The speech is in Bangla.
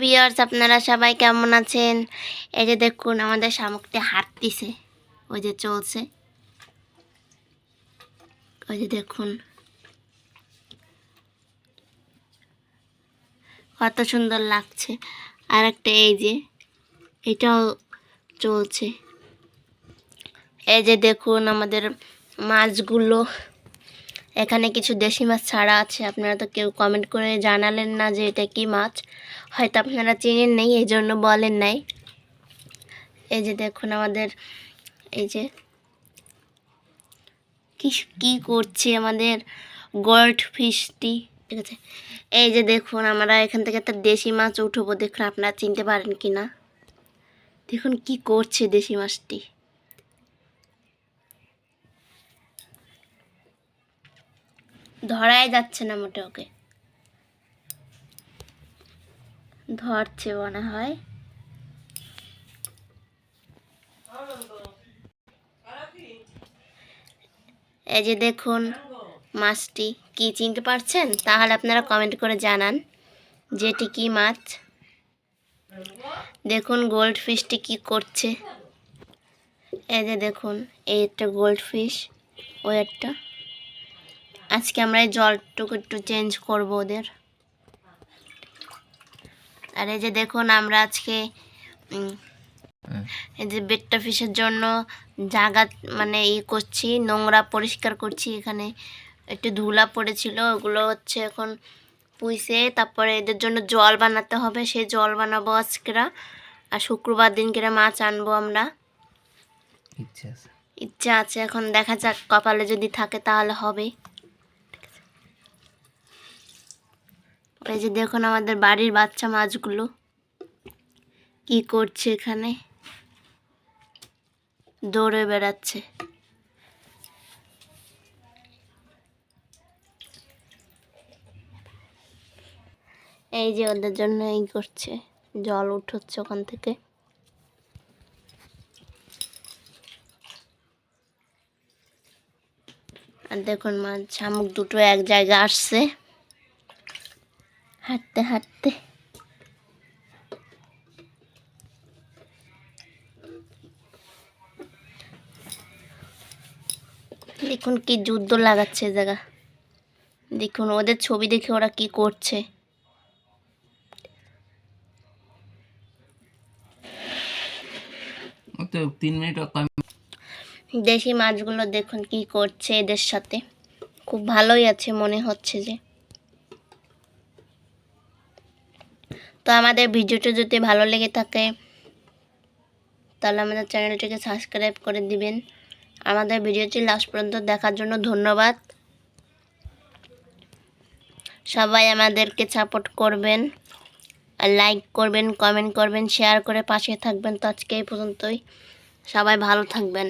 বিয়ার্স আপনারা সবাই কেমন আছেন? এই যে দেখুন, আমাদের শামুকটি হাঁটতিছে। ওই যে চলছে। ওই যে দেখুন। কত সুন্দর লাগছে। আর একটা এই যে, এটাও চলছে। এই যে দেখুন, আমাদের মাছগুলো এখানে কিছু দেশি মাছ ছাড়া আছে। আপনারা তো কেউ কমেন্ট করে জানালেন না যে এটা কি মাছ। হয়তো আপনারা চেনেন নেই এই জন্য বলেন নাই। এই যে দেখুন আমাদের, এই যে কি কি করছে আমাদের গোল্ড ফিশটি ঠিক আছে? এই যে দেখুন আমরা এখান থেকে একটা দেশি মাছ উঠবো। দেখুন আপনারা চিনতে পারেন কি না দেখুন কি করছে দেশি মাছটি। ধরাই যাচ্ছে না মোটে ওকে। ধরছে মনে হয়। এই যে দেখুন মাছটি, কি চিনতে পারছেন? তাহলে আপনারা কমেন্ট করে জানান যেটি কি মাছ। দেখুন গোল্ড ফিশটি কি করছে। এই যে দেখুন, এই একটা গোল্ড ফিশ ওই একটা। আজকে আমরা এই জলটুকু একটু চেঞ্জ করব ওদের। আর এই যে দেখুন আমরা আজকে এই যে বেটটা ফিশের জন্য জায়গা মানে ই করছি নোংরা পরিষ্কার করছি এখানে। একটু ধুলা পড়েছিল ওগুলো হচ্ছে এখন পুইছে। তারপরে এদের জন্য জল বানাতে হবে সেই জল বানাবো আজকেরা আর শুক্রবার দিন দিনকেরা মাছ আনব আমরা। ইচ্ছে আছে। ইচ্ছা আছে এখন দেখা যাক কপালে যদি থাকে তাহলে হবে। এই যে দেখুন আমাদের বাড়ির বাচ্চা মাছগুলো কি করছে এখানে। দৌড়ে বেড়াচ্ছে। এই যে ওদের জন্য এই করছে। জল উঠোচ্ছে ওখান থেকে। আর দেখুন মাছ শামুক দুটো এক জায়গায় আসছে। হাঁটতে হাঁটতে। দেখুন কি যুদ্ধ লাগাচ্ছে জায়গা। দেখুন ওদের ছবি দেখে ওরা কি করছে। দেশি মাছগুলো দেখুন কি করছে এদের সাথে। খুব ভালোই আছে মনে হচ্ছে যে। তো আমাদের ভিডিওটা যদি ভালো লেগে থাকে, তাহলে আমাদের চ্যানেলটিকে সাবস্ক্রাইব করে দিবেন। আমাদের ভিডিওটি লাস্ট পর্যন্ত দেখার জন্য ধন্যবাদ। সবাই আমাদেরকে সাপোর্ট করবেন লাইক করবেন, কমেন্ট করবেন, শেয়ার করে পাশে থাকবেন। তো আজকে এই পর্যন্তই। সবাই ভালো থাকবেন।